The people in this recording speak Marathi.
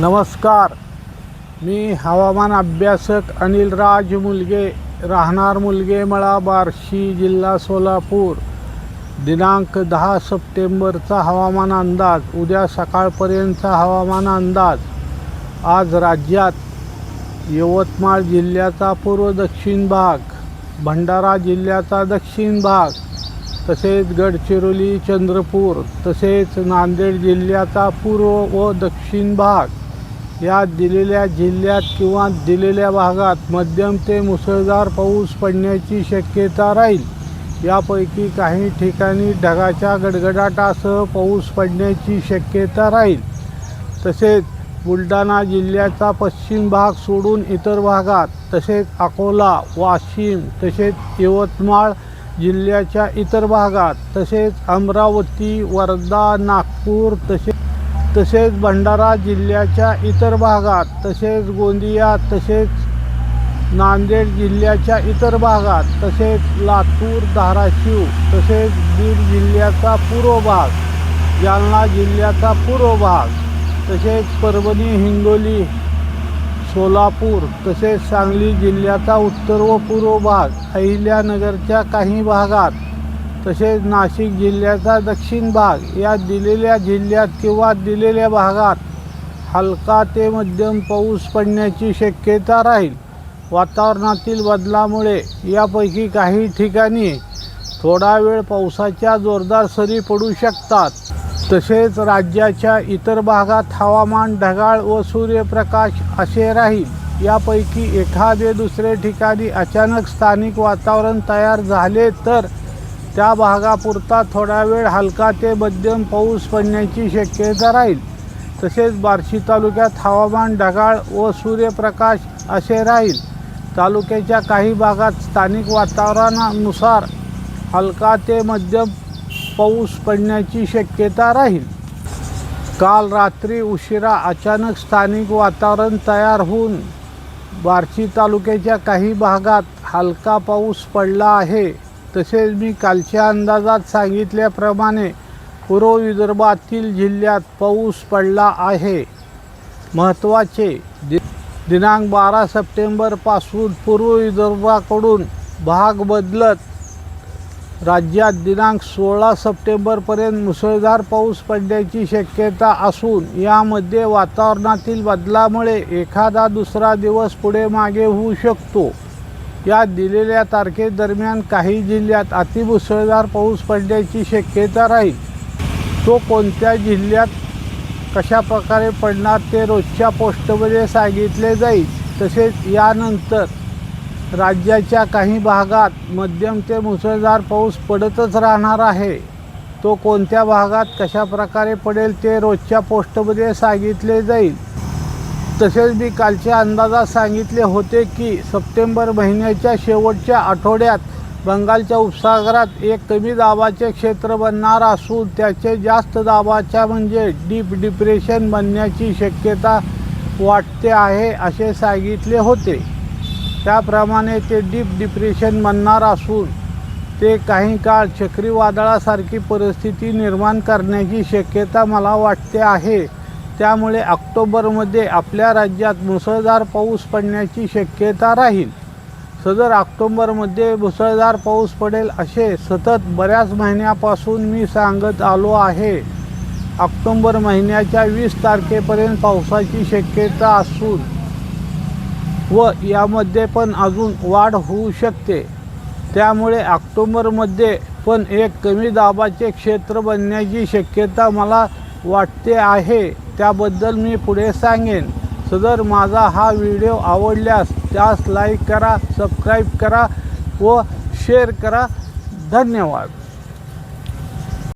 नमस्कार. मी हवामान अभ्यासक अनिल राज मुलगे. राहणार मुलगे मळा बार्शी जिल्हा सोलापूर. दिनांक दहा सप्टेंबरचा हवामान अंदाज उद्या सकाळपर्यंतचा हवामान अंदाज. आज राज्यात यवतमाळ जिल्ह्याचा पूर्व दक्षिण भाग भंडारा जिल्ह्याचा दक्षिण भाग तसेच गडचिरोली चंद्रपूर तसेच नांदेड जिल्ह्याचा पूर्व व दक्षिण भाग. या दिलेल्या जिल्ह्यात किंवा दिलेल्या भागात मध्यम ते मुसळधार पाऊस पडण्याची शक्यता राहील. यापैकी काही ठिकाणी ढगाच्या गडगडाटासह पाऊस पडण्याची शक्यता राहील. तसेच बुलढाणा जिल्ह्याचा पश्चिम भाग सोडून इतर भागात तसेच अकोला वाशिम तसेच यवतमाळ जिल्ह्याच्या इतर भागात तसेच अमरावती वर्धा नागपूर तसेच तसेच भंडारा जिल्ह्याच्या इतर भागात तसेच गोंदिया तसेच नांदेड जिल्ह्याच्या इतर भागात तसेच लातूर धाराशिव तसेच बीड जिल्ह्याचा पूर्व भाग जालना जिल्ह्याचा पूर्व भाग तसेच परभणी हिंगोली सोलापूर तसेच सांगली जिल्ह्याचा उत्तर व पूर्व भाग अहिल्यानगरच्या काही भागात तसेच नाशिक जिल्ह्याचा दक्षिण भाग या दिलेल्या जिल्ह्यात किंवा दिलेल्या भागात हलका ते मध्यम पाऊस पडण्याची शक्यता राहील. वातावरणातील बदलामुळे यापैकी काही ठिकाणी थोडा वेळ पावसाच्या जोरदार सरी पडू शकतात. तसेच राज्याच्या इतर भागात हवामान ढगाळ व सूर्यप्रकाश असे राहील. यापैकी एखादे दुसरे ठिकाणी अचानक स्थानिक वातावरण तयार झाले तर त्या भागापुरता थोडा वेळ हलका ते मध्यम पाऊस पडण्याची शक्यता राहील. तसेच बार्शी तालुक्यात हवामान ढगाळ व सूर्यप्रकाश असे राहील. तालुक्याच्या काही भागात स्थानिक वातावरणानुसार हलका ते मध्यम पाऊस पडण्याची शक्यता राहील. काल रात्री उशिरा अचानक स्थानिक वातावरण तयार होऊन बार्शी तालुक्याच्या काही भागात हलका पाऊस पडला आहे. तसेच मी कालच्या अंदाजात सांगितल्याप्रमाणे पूर्व विदर्भातील जिल्ह्यात पाऊस पडला आहे. महत्त्वाचे दि दिनांक बारा सप्टेंबरपासून पूर्व विदर्भाकडून भाग बदलत राज्यात दिनांक सोळा सप्टेंबरपर्यंत मुसळधार पाऊस पडण्याची शक्यता असून यामध्ये वातावरणातील बदलामुळे एखादा दुसरा दिवस पुढे मागे होऊ शकतो. या दिलेल्या तारखेदरम्यान काही जिल्ह्यात अतिमुसळधार पाऊस पडण्याची शक्यता राहील. तो कोणत्या जिल्ह्यात कशा प्रकारे पडणार ते रोजच्या पोस्टमध्ये सांगितले जाईल. तसेच यानंतर राज्याच्या काही भागात मध्यम ते मुसळधार पाऊस पडतच राहणार आहे. तो कोणत्या भागात कशा प्रकारे पडेल ते रोजच्या पोस्टमध्ये सांगितले जाईल. तसेच मी कालच्या अंदाजात सांगितले होते की सप्टेंबर महिन्याच्या शेवटच्या आठवड्यात बंगालच्या उपसागरात एक कमी दाबाचे क्षेत्र बनणार असून त्याचे जास्त दाबाच्या म्हणजे डीप डिप्रेशन बनण्याची शक्यता वाटते आहे असे सांगितले होते. त्याप्रमाणे ते डीप डिप्रेशन बनणार असून ते काही काळ चक्रीवादळासारखी परिस्थिती निर्माण करण्याची शक्यता मला वाटते आहे. त्यामुळे ऑक्टोबरमध्ये आपल्या राज्यात मुसळधार पाऊस पडण्याची शक्यता राहील. सदर ऑक्टोबरमध्ये मुसळधार पाऊस पडेल असे सतत बऱ्याच महिन्यापासून मी सांगत आलो आहे. ऑक्टोंबर महिन्याच्या वीस तारखेपर्यंत पावसाची शक्यता असून व यामध्ये पण अजून वाढ होऊ शकते. त्यामुळे ऑक्टोबरमध्ये पण एक कमी दाबाचे क्षेत्र बनण्याची शक्यता मला वाटते आहे. त्याबद्दल मी पुढे सांगेन. सदर माझा हा व्हिडिओ आवडल्यास त्यास लाईक करा सबस्क्राईब करा व शेअर करा. धन्यवाद.